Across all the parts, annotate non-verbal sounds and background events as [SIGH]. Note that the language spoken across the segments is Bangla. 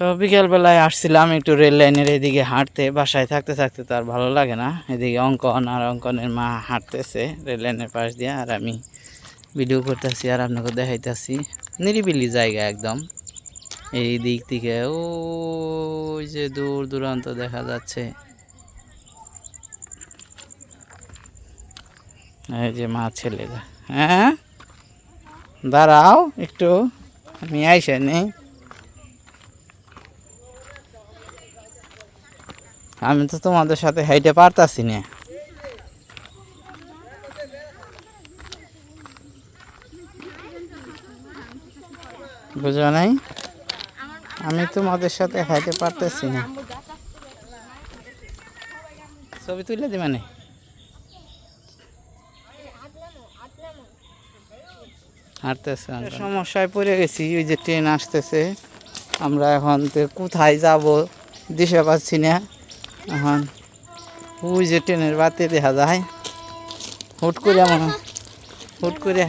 তো বিকেলবেলায় আসছিলাম একটু রেল লাইনের এদিকে হাঁটতে, বাসায় থাকতে থাকতে তো আর ভালো লাগে না। এদিকে অঙ্কন আর অঙ্কনের মা হাঁটতেছে রেল লাইনের পাশ দিয়ে, আর আমি ভিডিও করতেছি আর আপনাকে দেখাইতেছি। নিরিবিলি জায়গা একদম। এই দিক থেকে ওই যে দূর দূরান্ত দেখা যাচ্ছে। এই যে মা ছেলেরা। হ্যাঁ? দাঁড়াও একটু, আমি আইসা নেই। আমি তো তোমাদের সাথে হাইটে পারতাছি না। বুঝো নাই? আমি তোমাদের সাথে হাইটে পারতেছি না। ছবি তুলে দি মানে। সমস্যায় পড়ে গেছি, ওই যে ট্রেন আসতেছে। আমরা এখন কোথায় যাব, দিশে পাচ্ছি না। এখন ওই যে ট্রেনের বাতি দেখা যায়। হুট করে হয়- হুট করে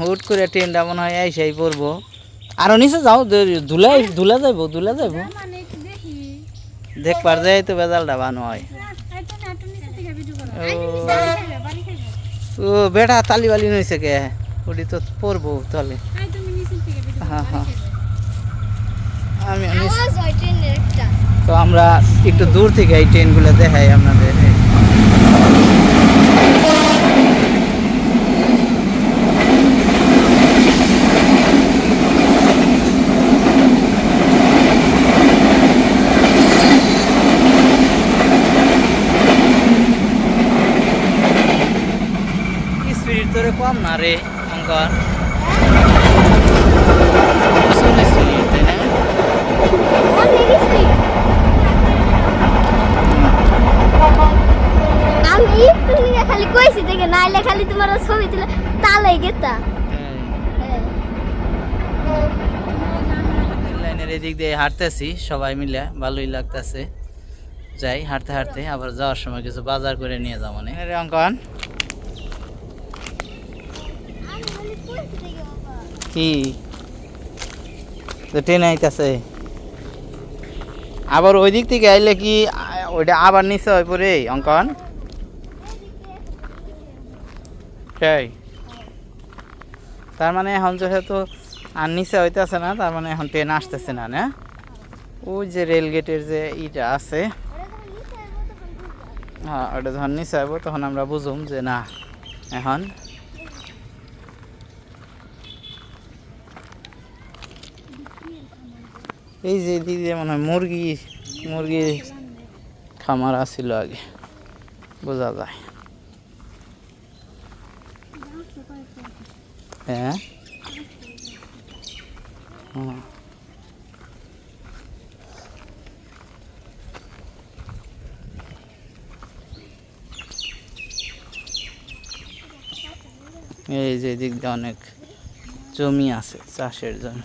হুট করে ট্রেনটা মনে হয় আইসাই পড়ব। আরও নিচে যাও দে- ধুলাই ধুলা যাইবো ধুলা যাইবো। মানে দেখবার যাই তো বেজালটা বানো হয়। ও। বেটা তালি বালি নইছে কে? ওটি তো পড়ব তলে হ্যাঁ হ্যাঁ। আমি তো আমরা একটু দূর থেকে এই ট্রেনগুলো দেখাই আপনাদের স্পিড তোরে কম না রে অঙ্কন শুনে স্পিড তাই না আমি তুমি খালি কইছি দেখে নাইলে খালি তোমার ছবি তুলে তালাই গেতা লাইনের এদিক দিয়ে হাঁটতেছি সবাই মিলে। ভালোই লাগতেছে। যাই হাঁটতে হাঁটতে আবার যাওয়ার সময় কিছু বাজার করে নিয়ে যাব মানে অঙ্কন। কি? তো ট্রেন আইতাছে। আবার ওই দিক থেকে আইলে কি ওইটা আবার নিচে হয় পরে অঙ্কন? সেই। তার মানে এখন যেহেতু আর নিচে হইতেছে না, তার মানে এখন ট্রেন আসতেছে না না? ওই যে রেল গেটের যে ইটা আছে। হ্যাঁ ওটা যখন নিচে আইব তখন আমরা বুঝুম যে না, এখন। এই যে দিদি মনে হয় মুরগি মুরগি খামার আছিল আগে, বোঝা যায়। হ্যাঁ? এই যে দিক দিয়ে অনেক জমি আছে চাষের জন্য।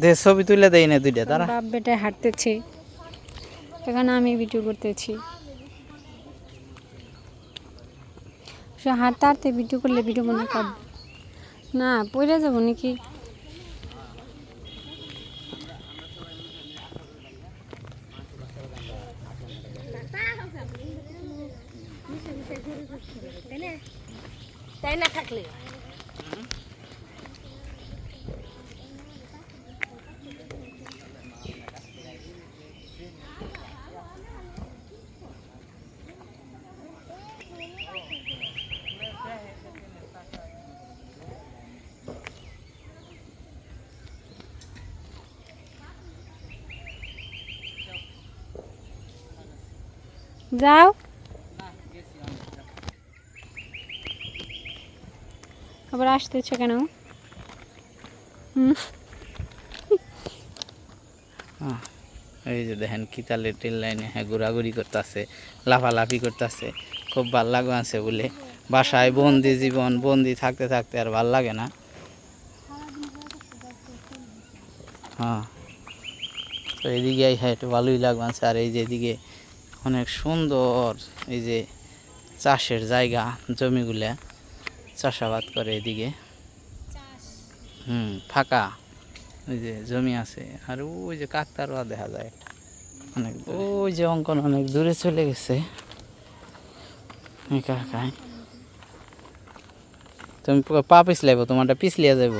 দে, ছবি তুলে দেই না দুইটা তারা বাপ বেটায় হাঁটতেছে। এখানে আমি ভিডিও করতেছি। হাঁটতে হাঁটতে ভিডিও করলে ভিডিও মনে কাঁদ না, পড়ে যাব নাকি? তাই না থাকলে? যাও। আবার আসতেছো কেন? এই যে দেখেন কি তালে ট্রেন লাইনে হ্যাঁ ঘোরাঘুরি করতেছে, লাফালাফি করতেছে, খুব ভালো লাগবে আছে বলে। বাসায় বন্দি জীবন, বন্দি থাকতে থাকতে আর ভালো লাগে না। হ্যাঁ এদিকে হ্যাঁ একটু ভালোই লাগবে আছে। আর এই যে এদিকে অনেক সুন্দর এই যে চাষের জায়গা, জমিগুলা। চাষাবাদ করে এদিকে। হুম ফাঁকা। ওই যে জমি আছে আর ওই যে কাকতারা দেখা যায়। অনেক ওই যে অঙ্কন অনেক দূরে চলে গেছে। কাকায় তুমি পা পিছলাইব তোমারটা পিছলিয়া যাব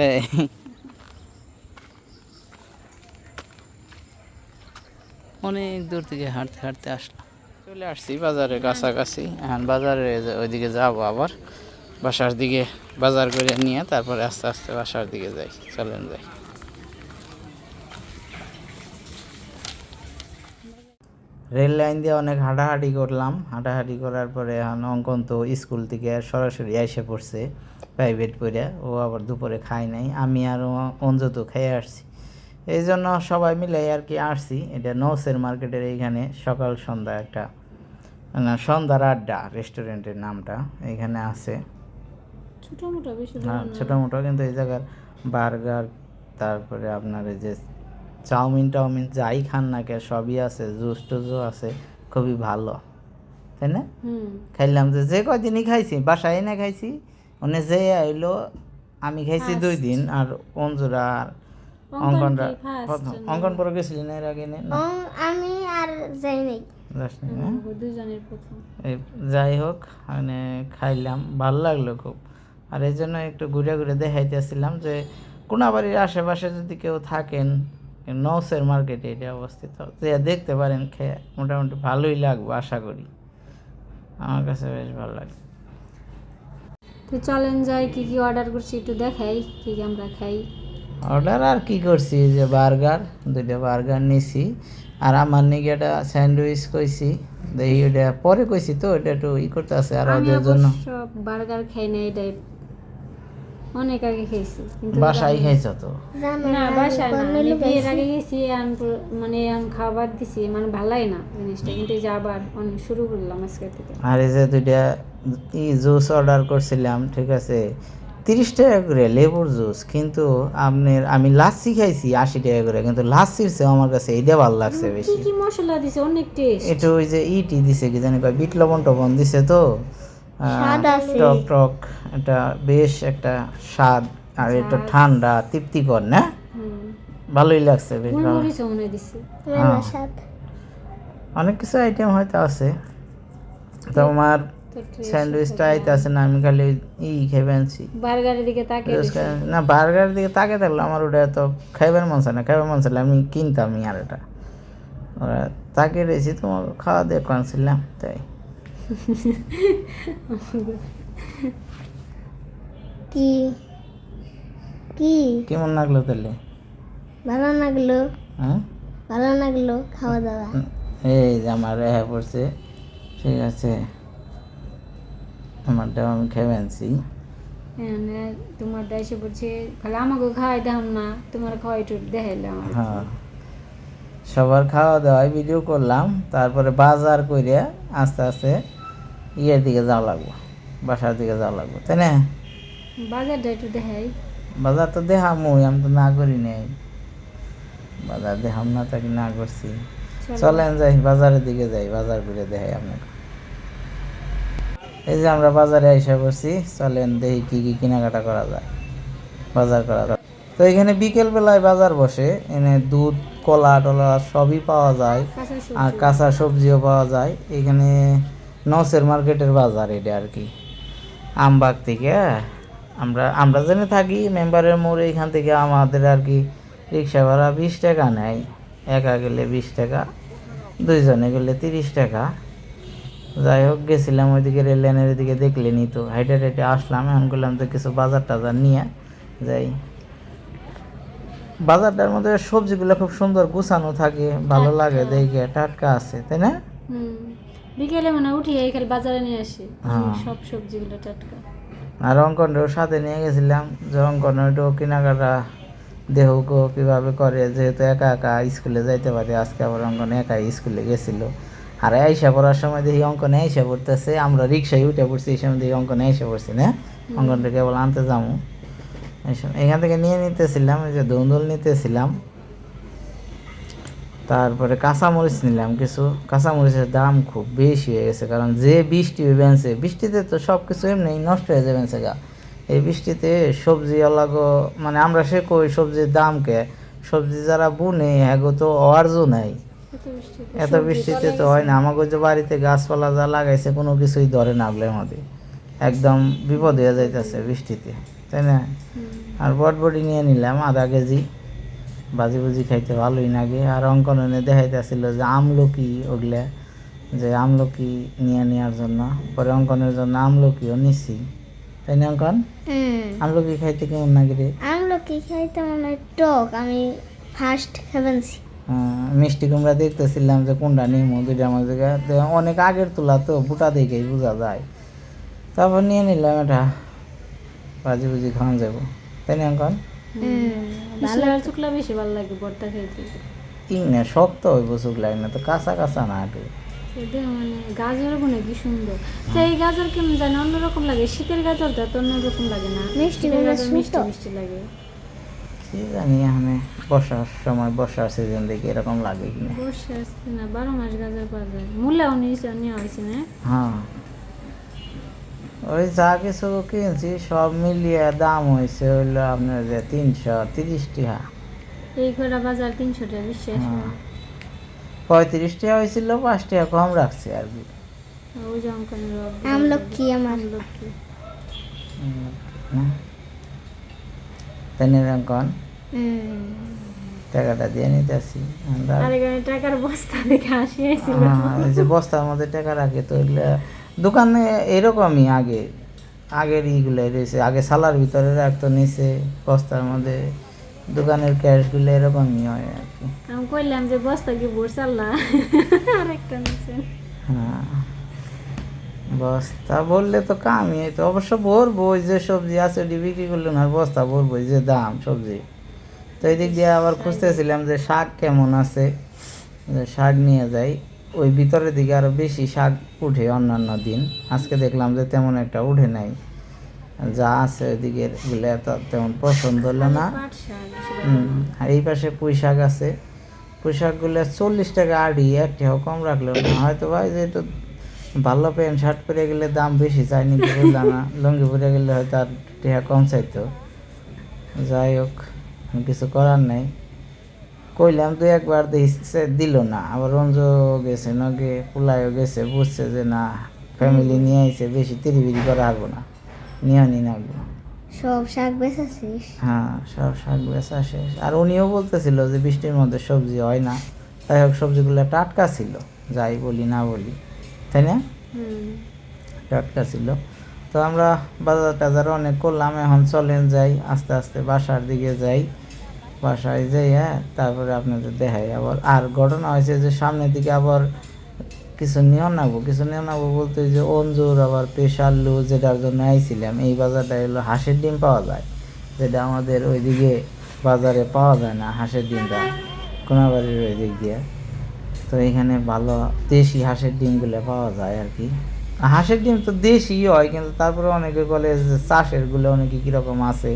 [LAUGHS] অনেক দূর থেকে হাঁটতে হাঁটতে আসলাম। চলে আসছি বাজারের কাছাকাছি। এখন বাজারে ওইদিকে যাব আবার। বাসার দিকে বাজার করে নিয়ে তারপরে আস্তে আস্তে বাসার দিকে যাই। চলেন যাই। রেল লাইন দিয়ে অনেক হাঁটাহাঁটি করলাম। হাঁটাহাঁটি করার পরে এখন অঙ্কন তো স্কুল থেকে সরাসরি এসে পড়ছে। প্রাইভেট পড়ে ও আবার দুপুরে খায় নাই। আমি আর অঞ্জত অঞ্জু খেয়ে আসছি। এই জন্য সবাই মিলে আর কি আসছি। এটা নৌসের মার্কেটের এইখানে সকাল সন্ধ্যা একটা না সন্ধ্যার আড্ডা রেস্টুরেন্টের নামটা এখানে আছে। হ্যাঁ না। ছোটো মোটো কিন্তু এই জায়গার বার্গার তারপরে আপনার এই যে চাউমিন টাউমিন যাই খান না কে সবই আছে জুস টুসও আছে খুবই ভালো। তাই না? খাইলাম যে যে কদিনই খাইছি বাসায় এনে খাইছি মানে যে আইলো আমি খাইছি দুই দিন আর অঞ্জুরা আর অঙ্কনরা প্রথম? অঙ্কন পরে গেছিলি না এর আগে না? আমি আর যাই নাই। এই যাই হোক মানে খাইলাম ভালো লাগল খুব। আর এই জন্য একটু ঘুরে ঘুরে দেখাইতেছিলাম যে কোনাবাড়ির আশেপাশে যদি কেউ থাকেন নৌসের মার্কেটে এটা অবস্থিত যে দেখতে পারেন খেয়ে মোটামুটি ভালোই লাগবে আশা করি। আমার কাছে বেশ ভালো লাগে তো চলেন যাই কি কি অর্ডার করছি একটু দেখাই কি কি আমরা খাই। অর্ডার আর কি করছি যে বার্গার দুইটা বার্গার নিছি। আর আমার নিকে একটা স্যান্ডউইচ কইছি দেখি ওটা পরে কইছি তো এটা একটু ই করতে আছে আর ওদের জন্য। বার্গার খাই না এটাই অনেক আগে খেয়েছি কিন্তু বাসায় খাইছ তো? না বাসায় না। আমি বিয়ের আগে গেছি মানে খাবার দিছি মানে ভালাই না জিনিসটা কিন্তু এই যে আবার অনেক শুরু করলাম আজকে থেকে। আর এই যে দুইটা ই জুস অর্ডার করছিলাম ঠিক আছে? তিরিশ টাকা করে লেবুর জুস কিন্তু আপনার আমি লাচ্ছি খাইছি আশি টাকা করে কিন্তু লাচ্ছির চেয়ে আমার কাছে এইটা ভালো লাগছে বেশি। কি মশলা দিছে অনেক টেস্ট একটু ওই যে ইটি দিছে কি জানি কয় বিট লবণ টবণ দিছে তো। টক টক এটা বেশ একটা স্বাদ। আর একটু ঠান্ডা তৃপ্তিকর না? ভালোই লাগছে বেশ ভালো। স্বাদ। অনেক কিছু আইটেম হয়তো আছে। তোমার স্যান্ডউইচটা আইতে আছে না আমি খালি ই খেয়ে আনছি বার্গারের দিকে। খাই- না বার্গার দিকে তাকে থাকল আমার ওটা তো খাইবার মন চায় না। খাইবার মন চাইলে আমি কিনতাম আর এটা। ওরা তাকে রয়েছি তোমার খাওয়া দিয়ে কানছিলাম তাই। [LAUGHS] কি? কি? কেমন লাগল তাহলে? ভালো লাগল। হ্যাঁ? ভালো লাগল খাওয়া দাওয়া। এই যে আমার রেহা পড়ছে ঠিক আছে। আমারটাও আমি খেয়ে আনছি হ্যাঁ না, তোমার দেশে বলছে খালি আমাকে খাওয়াই দাম না। তোমার খাওয়াই একটু দেখাইলাম হ্যাঁ। সবার খাওয়া দাওয়ায় ভিডিও করলাম তারপরে বাজার করে আস্তে আস্তে ইয়ের দিকে যাওয়া লাগবো বাসার দিকে যাওয়া লাগবো তাই না? বাজারটা একটু দেখাই। বাজার তো দেখামই আমি তো না করি নাই। বাজার দেখাম না তাকে না করছি। চলেন যাই বাজারের দিকে যাই বাজার করে দেখাই আপনাকে। এই যে আমরা বাজারে আইসা করছি চলেন দেখি কি কি কেনাকাটা করা যায় বাজার করা যায়। তো এখানে বিকেল বেলায় বাজার বসে এনে দুধ কলা টলা সবই পাওয়া যায় আর কাঁচা সবজিও পাওয়া যায়। এখানে নসের মার্কেটের বাজার এটা আর কি। আমবাগ থেকে আমরা আমরা জেনে থাকি মেম্বারের মোড়ে এখান থেকে আমাদের আর কি রিক্সা ভাড়া বিশ টাকা নেয়। একা গেলে বিশ টাকা দুইজনে গেলে তিরিশ টাকা। যাই হোক গেছিলাম ওইদিকে রেল লাইনের ওইদিকে দেখলেনি তো হাইটে হাইটে আসলাম এখন করলাম তো কিছু বাজার টাজার নিয়ে যাই। বাজারটার মধ্যে সবজিগুলো খুব সুন্দর গুছানো থাকে ভালো লাগে দেখে টাটকা আছে তাই না? বিকেলে মানে উঠি এই খালি বাজারে নিয়ে আসি। হ্যাঁ। সব সবজিগুলো টাটকা। আর অঙ্কনটাও সাথে নিয়ে গেছিলাম যে অঙ্কন একটু কেনাকাটা দেহকে কীভাবে করে যেহেতু একা একা স্কুলে যাইতে পারে আজকে আবার অঙ্কন একা স্কুলে গেছিল। আর আইসা পড়ার সময় দেখি অঙ্কনে আইসা পড়তেছে আমরা রিক্সায় উঠে পড়ছি এই সময় দেখি অঙ্কনে আইসা পড়ছি না? অঙ্কনটা কেবল আনতে যাব এই সময় এখান থেকে নিয়ে নিতেছিলাম এই যে দৌদল নিতেছিলাম। তারপরে কাঁচামরিচ নিলাম কিছু কাঁচামরিচের দাম খুব বেশি হয়ে গেছে কারণ যে বৃষ্টি বেঞ্চে বৃষ্টিতে তো সব কিছু এমনি নষ্ট হয়ে যাবে গা। এই বৃষ্টিতে সবজি আলাগো মানে আমরা সে কই সবজির দামকে সবজি যারা বুনে এগো তো অর্জ নাই। এত বৃষ্টিতে তো হয় না। আমাকে যে বাড়িতে গাছপালা যা লাগাইছে কোনো কিছুই ধরে না আগলে আমাদের একদম বিপদ হয়ে যাইতেছে বৃষ্টিতে তাই না? আর বটবটি নিয়ে নিলাম আধা কেজি। বাজি বুজি খাইতে ভালোই লাগে আর অঙ্কনে দেখাইতেছিল যে আমলকি ওগুলা যে আমলকি নিয়ে নেওয়ার জন্য। পরে অঙ্কনের জন্য আমলকিও নিছি। তাই না অঙ্কন? আমলকি খাইতে কেমন লাগে রে? আমলো কি খাইতে মনে হয় টক আমি ফার্স্ট খাবেনছি। মিষ্টি কুমড়া দেখতেছিলাম যে কোনটা নিমো দুইটার মধ্যে তো অনেক আগের তোলা তো বুটা দেখেই বোঝা যায়। তারপর নিয়ে নিলাম এটা বাজি বুজি খাওয়া যাব। তাই না অঙ্কন? ভালো আর বেশি ভালো লাগে ভর্তা খাইতে ঠিক না শক্ত হইব চোখ না তো কাঁচা কাঁচা না একটু মানে গাজরগুলো কি সুন্দর। সেই গাজর কেমন জানি অন্যরকম লাগে শীতের গাজরটা তো অন্যরকম লাগে না। মিষ্টি মিষ্টি মিষ্টি লাগে। কি জানি এখানে বর্ষার সময় বর্ষার সিজন দেখি এরকম লাগে কিনা। বর্ষা আসছে না বারো মাস গাজর পাওয়া যায়। মূলাও নিয়েছে নেওয়া হয়েছে না হ্যাঁ। ওই যা কিছু কিনছি সব মিলিয়ে দাম হয়েছে হইল আপনার যে তিনশো তিরিশ টাকা এই কটা বাজার তিনশো টাকা বিশ্বাস হ্যাঁ। পঁয়ত্রিশ টাকা হয়েছিল পাঁচ টাকা কম রাখছে আর কি। আমলকি আমার। তাই টাকাটা দিয়ে নিতেছি। আমরা আর টাকার বস্তা দেখে আসি বস্তার মধ্যে টাকা রাখে তো ওইগুলা দোকানে এরকমই আগে আগের ইগুলো রয়েছে আগে সালার ভিতরে রাখতো নিচে বস্তার মধ্যে দোকানের ক্যাশগুলো এরকমই হয় আর কি। আমি কইলাম যে বস্তা কি ভরসাল না আরেকটা নিচ্ছেন হ্যাঁ বস্তা বললে তো কামই তো অবশ্য ভরবো ওই যে সবজি আছে ওটি বিক্রি করলে না বস্তা ভরবো যে দাম সবজি। তো এই দিক দিয়ে আবার খুঁজতেছিলাম যে শাক কেমন আছে যে শাক নিয়ে যাই। ওই ভিতরের দিকে আরও বেশি শাক উঠে অন্যান্য দিন। আজকে দেখলাম যে তেমন একটা উঠে নাই। যা আছে ওইদিকে গুলো এত তেমন পছন্দ হলো না। আর এই পাশে পুঁই শাক আছে। পুঁই শাকগুলো চল্লিশ টাকা আড়ি একটাও কম রাখল না। হয়তো ভাই যে একটু ভালো প্যান্ট শার্ট পরে গেলে দাম বেশি চাইনি বুঝলাম না। লুঙ্গি পরে গেলে হয়তো আর টাকা কম চাইতো। যাই হোক কিছু করার নাই। কইলাম দু একবার দিছে দিল না। আবার রঞ্জু গেছে নগে পোলায়ও গেছে বুঝছে যে না ফ্যামিলি নিয়ে আইছে বেশি তিরিবিরি করা হারবো না। নিয়ে নি না সব শাক বেচাছিস হ্যাঁ সব শাক বেচা শেষ। আর উনিও বলতেছিল যে বৃষ্টির মধ্যে সবজি হয় না। তাই হোক সবজিগুলো টাটকা ছিল যাই বলি না বলি। তাই না? টাটকা ছিল। তো আমরা বাজার টাজার অনেক করলাম এখন চলেন যাই আস্তে আস্তে বাসার দিকে যাই। বাসায় যাই হ্যাঁ তারপরে আপনাদের দেখাই আবার। আর ঘটনা হয়েছে যে সামনের দিকে আবার কিছু নিয়ে নাবো কিছু নিয়ে নাবো বলতে যে অঞ্জুর, আবার প্রেশার লু যেটার জন্য আইছিলাম, এই বাজারটা হলো হাঁসের ডিম পাওয়া যায়। যেটা আমাদের ওইদিকে বাজারে পাওয়া যায় না, হাঁসের ডিমটা, কোনাবাড়ির ওই দিক দিয়ে। তো এখানে ভালো দেশি হাঁসের ডিমগুলো পাওয়া যায় আর কি। হাঁসের ডিম তো দেশি হয়, কিন্তু তারপরে অনেকে বলে যে চাষেরগুলো অনেকে কীরকম আছে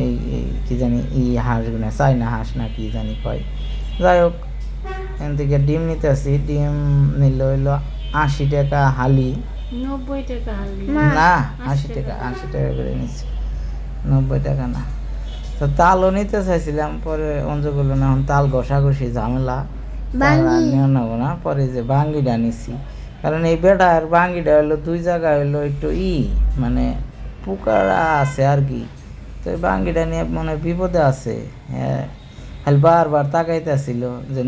এই কি জানি ই হাঁসগুলো চাইনা হাঁস না কি জানি কয়। যাই হোক এখান থেকে ডিম নিতে আসি ডিম নিল হইল আশি টাকা হালি। নব্বই টাকা হালদি না আশি টাকা আশি টাকা করে নিচ্ছে নব্বই টাকা না। তো তালও নিতে চাইছিলাম পরে অঞ্চল করল না এখন তাল ঘষাঘষি ঝামেলা। নিয়ে নেব না। পরে যে বাঙ্গিটা নিছি। কারণ এই বেটা আর বাঙ্গিটা হলো দুই জায়গায় হলো একটু ই মানে পোকারা আছে আর কি। তো এই বাঙ্গিটা নিয়ে মনে হয় বিপদে আছে হ্যাঁ। খালি বারবার তাকাইতেছিল যে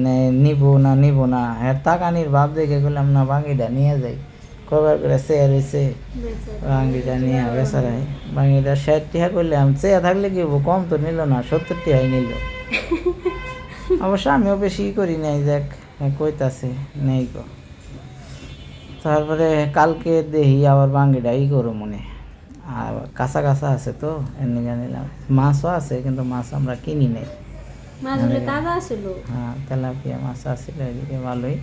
নিবো না নিবো না। হ্যাঁ তাকানির ভাব দেখে গেলাম না বাঙ্গিটা নিয়ে যাই। কবার করে চেয়ার হয়েছে বাঙ্গিটা নিয়ে বেচারাই বাঙ্গিটা ষাট টিহা করলে আমি চেয়ে থাকলে কি? কম তো নিল না সত্তর টিহাই নিল। [LAUGHS] অবশ্য আমিও বেশি ই করি নাই দেখ কইতাছে নেই গো। তারপরে কালকে দেখি আবার বাঙ্গিটা ই করো মনে। আর কাঁচা কাঁচা আছে তো এমনি নিলাম মাছও আছে কিন্তু মাছ আমরা কিনি নাই। হ্যাঁ তেলাপিয়া মাছ আছিল এদিকে ভালোই।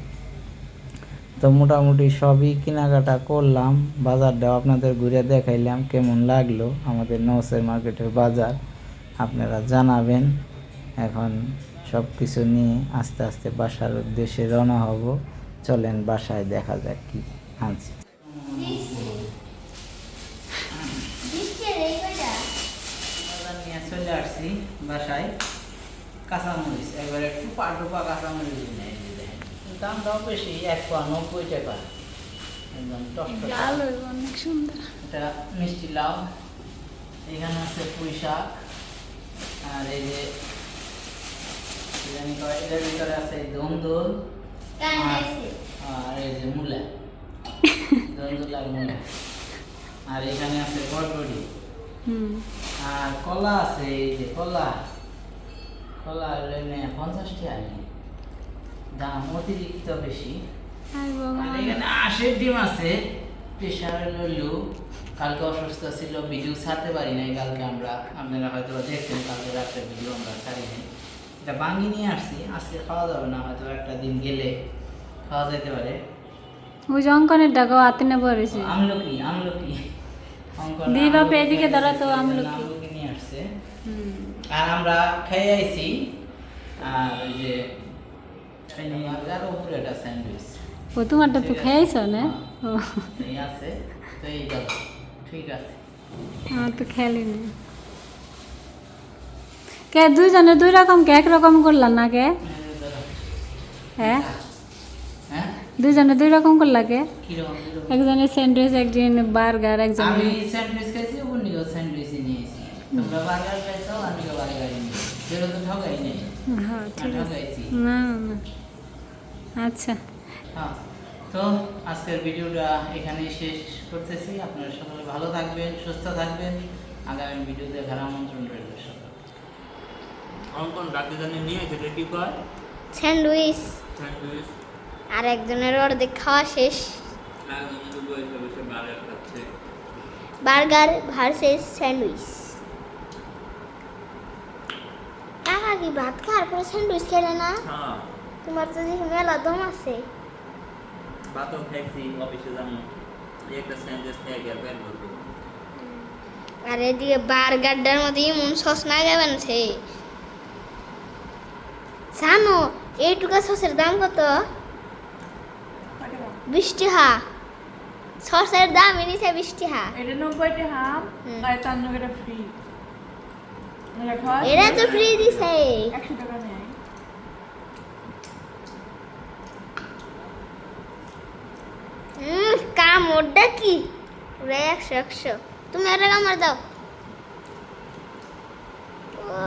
তো মোটামুটি সবই কেনাকাটা করলাম বাজারটাও আপনাদের ঘুরে দেখাইলাম কেমন লাগল আমাদের নৌসের মার্কেটের বাজার আপনারা জানাবেন। এখন সব কিছু নিয়ে আস্তে আস্তে বাসার উদ্দেশ্যে রওনা হব। চলেন বাসায় দেখা যাক কি আনছি বাজার নিয়ে চলে আসছি বাসায়। কাঁচামরিচ এবার একটু পাটুপা কাঁচামরিচ যে দেখেন। দামটাও বেশি এক পা নব্বই টাকা। একদম অনেক সুন্দর। এটা মিষ্টি লাউ। এখানে আছে পুঁই শাক। আর এই যে এটার ভিতরে আছে দন্দল। আর এই যে মূলা। [LAUGHS] দন্দল আর মূলা। আর এখানে আছে বটবড়ি হুম। আর কলা আছে এই যে কলা। কলা লেনে পঞ্চাশ টাকা নেই দাম অতিরিক্ত বেশি। আর এখানে আশের ডিম আছে। প্রেশার লইলু কালকে অসুস্থ ছিল ভিডিও ছাড়তে পারি নাই কালকে আমরা। আপনারা হয়তো দেখছেন কালকে রাত্রে ভিডিও আমরা ছাড়ি নাই। এটা বাঙ্গি নিয়ে আসছি। আজকে খাওয়া যাবে না হয়তো একটা দিন গেলে খাওয়া যেতে পারে। ওই যে অঙ্কনের ডাকাও হাতে নেব আমলকি আমলকি। অঙ্কন দি বাপে আমলকি। আর আমরা খেয়ে আইছি আর ওই যে বার্গার উপরে একটা স্যান্ডউইচ। ও তোমারটা তো খেয়েছ না? ও। আছে তো এই ঠিক আছে। আমার তো খেয়ালই নেই। কে দুইজনে দুই রকম কে একরকম করলাম না কে? হ্যাঁ? হ্যাঁ? দুইজনে দুই রকম করলা কে? একজনের স্যান্ডউইচ একজন বার্গার একজন স্যান্ডউইচ খাইছি তো ঠকাই নেই। হ্যাঁ ঠিক আছে। না না আচ্ছা। হ্যাঁ তো আজকের ভিডিওটা এখানেই শেষ করতেছি। আপনারা সকলে ভালো থাকবেন সুস্থ থাকবেন। আগামী ভিডিও দেখার আমন্ত্রণ রইল অঙ্কন জানি নিয়ে যেটা কি কয়? স্যান্ডউইচ। স্যান্ডউইচ। আর একজনের অর্ধেক খাওয়া শেষ। খাচ্ছে। Burger versus sandwich. কি ভাত খাওয়ার পরে স্যান্ডউইচ খেলে না হ্যাঁ। তোমার তো দেখি মেলা দম আছে। ভাতও খাইছি অফিসে যাব একটা স্যান্ডউইচ খেয়ে গেল পেট ভরবে আর এদিকে বার্গারটার মধ্যে এমন সস না গাবেন সে জানো এইটুকা সসের দাম কত? বিশ টাকা সসের দাম এনেছে বিশ টাকা এটা নব্বই টাকা আর তার ফ্রি। এরা তো ফ্রি দিছে 100 টাকা নেয় হুম কাম ওটা কি ওরা একশো একশো তুমি একটা কামড় দাও ও